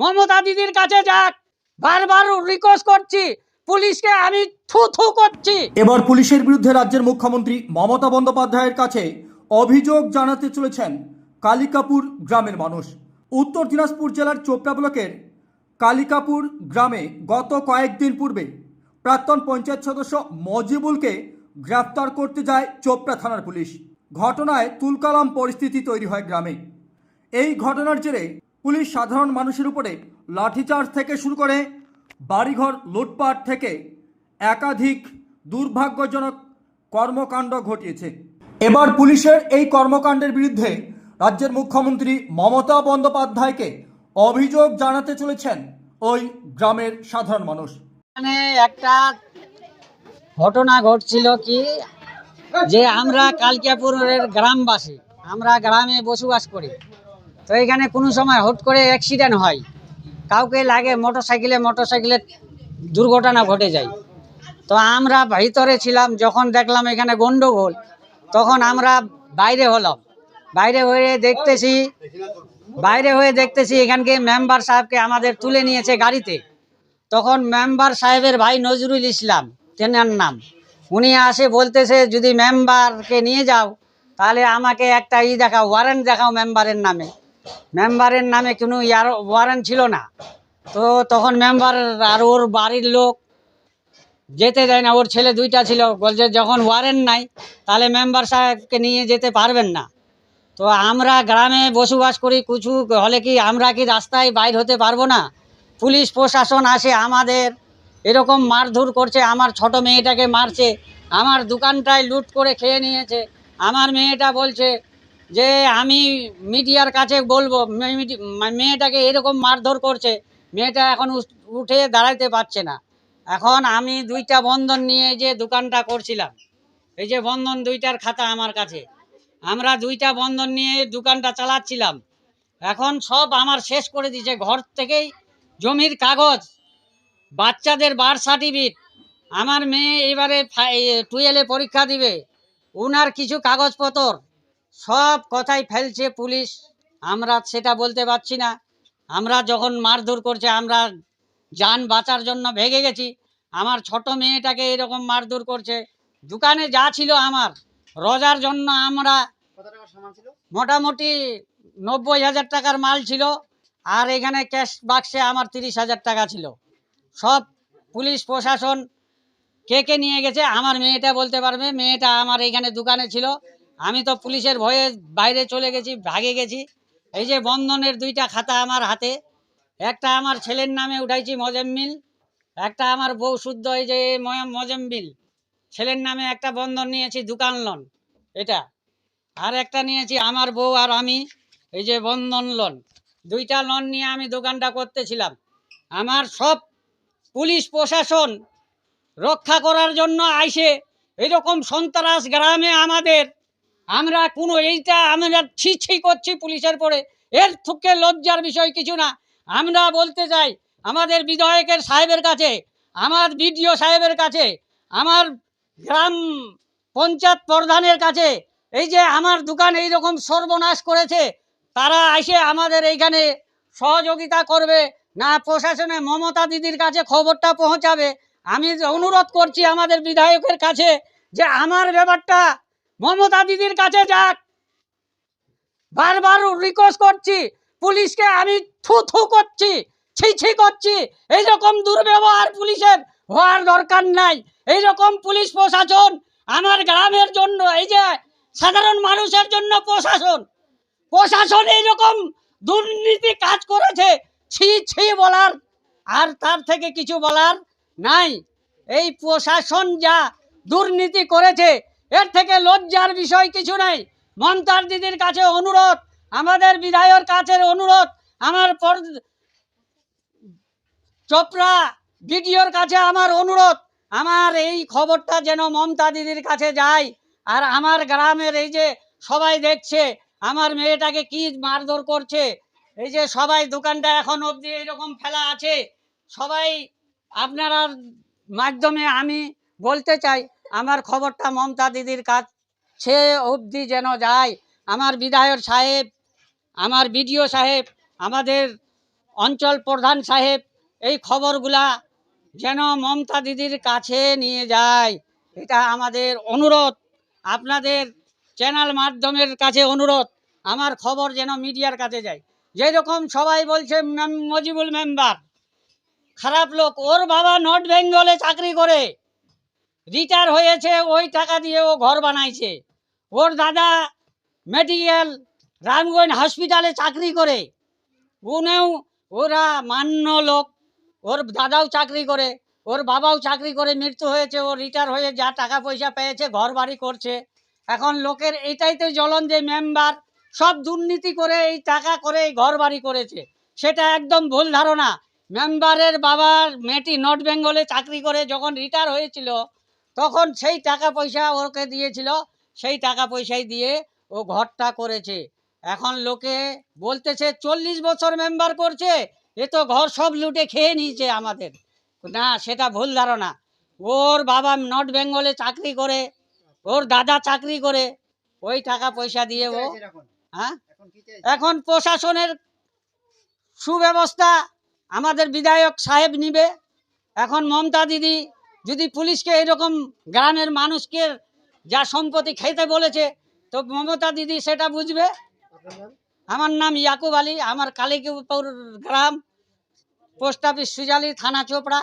মমতা দিদির কাছে যাক। বারবার রিকোয়েস্ট করছি, পুলিশকে আমি থু থু করছি। এবার পুলিশের বিরুদ্ধে রাজ্যের মুখ্যমন্ত্রী মমতা বন্দ্যোপাধ্যায়ের কাছে অভিযোগ জানাতে চলেছেন কালিকাপুর গ্রামের মানুষ। উত্তর দিনাজপুর জেলার চোপড়া ব্লকের কালিকাপুর গ্রামে গত কয়েকদিন পূর্বে প্রাক্তন পঞ্চায়েত সদস্য মজিবুলকে গ্রেফতার করতে যায় চোপড়া থানার পুলিশ। ঘটনায় তুলকালাম পরিস্থিতি তৈরি হয় গ্রামে। এই ঘটনার জেরে পুলিশ সাধারণ মানুষের উপরে লাঠিচার্জ থেকে শুরু করে বাড়িঘর লুটপাট থেকে একাধিক দুর্ভাগ্যজনক কর্মকাণ্ড ঘটিয়েছে। এবার পুলিশের এই কর্মকাণ্ডের বিরুদ্ধে রাজ্যের মুখ্যমন্ত্রী মমতা বন্দ্যোপাধ্যায়কে অভিযোগ জানাতে চলেছেন ওই গ্রামের সাধারণ মানুষ। এখানে একটা ঘটনা ঘটছিল কি, যে আমরা কালকিয়াপুরের গ্রামবাসী, আমরা গ্রামে বসবাস করি। তো এখানে কোনো সময় হুট করে অ্যাক্সিডেন্ট হয়। কাউকে লাগে মোটর সাইকেলে মোটর সাইকেলে দুর্ঘটনা ঘটে যায়। তো আমরা ভিতরে ছিলাম, যখন দেখলাম এখানে গন্ডগোল, তখন আমরা বাইরে হলাম। বাইরে হয়ে দেখতেছি, বাইরে হয়ে দেখতেছি এখানকে মেম্বার সাহেবকে আমাদের তুলে নিয়েছে গাড়িতে। তখন মেম্বার সাহেবের ভাই নজরুল ইসলাম, তেনার নাম। উনি আসে বলতেছে, যদি মেম্বারকে নিয়ে যাও, তাহলে আমাকে একটা ই দেখাও ওয়ারেন্ট দেখাও মেম্বারের নামে। মেম্বারের নামে কোনো ইয়ার ওয়ারেন্ট ছিল না। তো তখন মেম্বার আর ওর বাড়ির লোক যেতে দেয় না। ওর ছেলে দুইটা ছিল। বলছে, যখন ওয়ারেন্ট নাই, তাহলে মেম্বার সাহেবকে নিয়ে যেতে পারবেন না। তো আমরা গ্রামে বসবাস করি, কিছু হলে কি আমরা কি রাস্তায় বাইর হতে পারব না? পুলিশ, প্রশাসন আসে আমাদের, এরকম মারধর করছে। আমার ছোট মেয়েটাকে মারছে। আমার দোকানটায় লুট করে খেয়ে নিয়েছে। আমার মেয়েটা বলছে যে আমি মিডিয়ার কাছে বলব মেয়েটাকে এরকম মারধর করছে, মেয়েটা এখন উঠে দাঁড়াইতে পারছে না। এখন আমি দুইটা বন্ধন নিয়ে যে দোকানটা করছিলাম, এই যে বন্ধন দুইটার খাতা আমার কাছে। আমরা দুইটা বন্ধন নিয়ে দোকানটা চালাচ্ছিলাম। এখন সব আমার শেষ করে দিয়েছে, ঘর থেকেই জমির কাগজ, বাচ্চাদের বার্থ সার্টিফিকেট। আমার মেয়ে এবারে টুয়েলভে পরীক্ষা দিবে উনার কিছু কাগজপত্র সব কথাই ফেলছে পুলিশ। আমরা সেটা বলতে পারছি না। আমরা যখন মারধর করছে আমরা যান বাঁচার জন্য ভেগে গেছি। আমার ছোট মেয়েটাকে এরকম মারধর করছে। দোকানে যা ছিল আমার রোজার জন্য আমরা মোটামুটি নব্বই হাজার টাকার মাল ছিল। আর এখানে ক্যাশ বাক্সে আমার তিরিশ হাজার টাকা ছিল। সব পুলিশ প্রশাসন কে কে নিয়ে গেছে আমার মেয়েটা বলতে পারবে। মেয়েটা আমার এখানে দোকানে ছিল। আমি তো পুলিশের ভয়ে বাইরে চলে গেছি, ভাগে গেছি। এই যে বন্ধনের দুইটা খাতা আমার হাতে, একটা আমার ছেলের নামে উঠাইছি মজেম্মিল, একটা আমার বউ শুদ্ধ, এই যে মজেম্বিল। ছেলের নামে একটা বন্ধন নিয়েছি, দোকান লোন, এটা। আর একটা নিয়েছি আমার বউ আর আমি, এই যে বন্ধন লোন। দুইটা লোন নিয়ে আমি দোকানটা করতেছিলাম। আমার সব পুলিশ প্রশাসন রক্ষা করার জন্য আইসে, এরকম সন্ত্রাস গ্রামে আমাদের আমরা কোনো এইটা, আমরা ছি ছি করছি পুলিশের পরে। এর থেকে লজ্জার বিষয় কিছু না। আমরা বলতে চাই, আমাদের বিধায়কের সাহেবের কাছে, আমার বিডিও সাহেবের কাছে, আমার গ্রাম পঞ্চায়েত প্রধানের কাছে, এই যে আমার দোকান এই রকম সর্বনাশ করেছে, তারা এসে আমাদের এইখানে সহযোগিতা করবে, না প্রশাসনে মমতা দিদির কাছে খবরটা পৌঁছাবে। আমি অনুরোধ করছি আমাদের বিধায়কের কাছে যে আমার ব্যাপারটা মমতা দিদির কাছে যাক। বারবার রিকোয়েস্ট করছি, পুলিশকে আমি থু থু করছি, ছি ছি করছি। এইরকম দুর্ব্যবহার পুলিশের হওয়ার দরকার নাই। এইরকম পুলিশ প্রশাসন আমার গ্রামের জন্য, এই যে সাধারণ মানুষের জন্য প্রশাসন প্রশাসন এইরকম দুর্নীতি কাজ করেছে, ছি ছি বলার, আর তার থেকে কিছু বলার নাই। এই প্রশাসন যা দুর্নীতি করেছে এর থেকে লজ্জার বিষয় কিছু নাই। মমতার দিদির কাছে অনুরোধ, আমাদের বিধায়ক কাছে অনুরোধ, আমার পর- চোপড়া বিডিওর কাছে আমার অনুরোধ, আমার এই খবরটা যেন মমতা দিদির কাছে যায়। আর আমার গ্রামের এই যে সবাই দেখছে, আমার মেয়েটাকে কি মারধর করছে, এই যে সবাই দোকানটা এখন অবধি এইরকম ফেলা আছে, সবাই আপনারা মাধ্যমে আমি বলতে চাই আমার খবরটা মমতা দিদির কাছে। অবধি যেন যায়। আমার বিধায়ক সাহেব, আমার বিডিও সাহেব, আমাদের অঞ্চল প্রধান সাহেব, এই খবরগুলা যেন মমতা দিদির কাছে নিয়ে যায়। এটা আমাদের অনুরোধ। আপনাদের চ্যানেল মাধ্যমের কাছে অনুরোধ। আমার খবর যেন মিডিয়ার কাছে যায়। যেরকম সবাই বলছে মজিবুল মেম্বার, খারাপ লোক, ওর বাবা নর্থ বেঙ্গলে চাকরি করে। রিটায়ার হয়েছে, ওই টাকা দিয়ে ও ঘর বানাইছে। ওর দাদা মেডিকেল, রামগঞ্জ হসপিটালে চাকরি করে। উনিও ওরা মান্য লোক। ওর দাদাও চাকরি করে, ওর বাবাও চাকরি করে, মৃত্যু হয়েছে, ও রিটায়ার হয়ে যা টাকা পয়সা পেয়েছে, ঘর বাড়ি করছে। এখন লোকের এটাই তো জ্বলন যে মেম্বার সব দুর্নীতি করে, এই টাকা করে, এই ঘর বাড়ি করেছে। সেটা একদম ভুল ধারণা। মেম্বারের বাবার মেয়েটি নর্থ বেঙ্গলে চাকরি করে, যখন রিটায়ার হয়েছিল তখন সেই টাকা পয়সা ওকে দিয়েছিল সেই টাকা পয়সাই দিয়ে ও ঘরটা করেছে। এখন লোকে বলতেছে চল্লিশ বছর মেম্বার করছে এ তো ঘর সব লুটে খেয়ে নিয়েছে আমাদের। না সেটা ভুল ধারণা। ওর বাবা নর্থ বেঙ্গলে চাকরি করে ওর দাদা চাকরি করে ওই টাকা পয়সা দিয়ে ও হ্যাঁ? এখন প্রশাসনের সুব্যবস্থা আমাদের বিধায়ক সাহেব নিবে। এখন মমতা দিদি যদি পুলিশকে এরকম গ্রামের মানুষকে যা সম্পত্তি খেতে বলেছে, তো মমতা দিদি সেটা বুঝবে? আমার নাম ইয়াকুব আলী, আমার কালীপুর গ্রাম, পোস্ট অফিস সুজালি, থানা চোপড়া।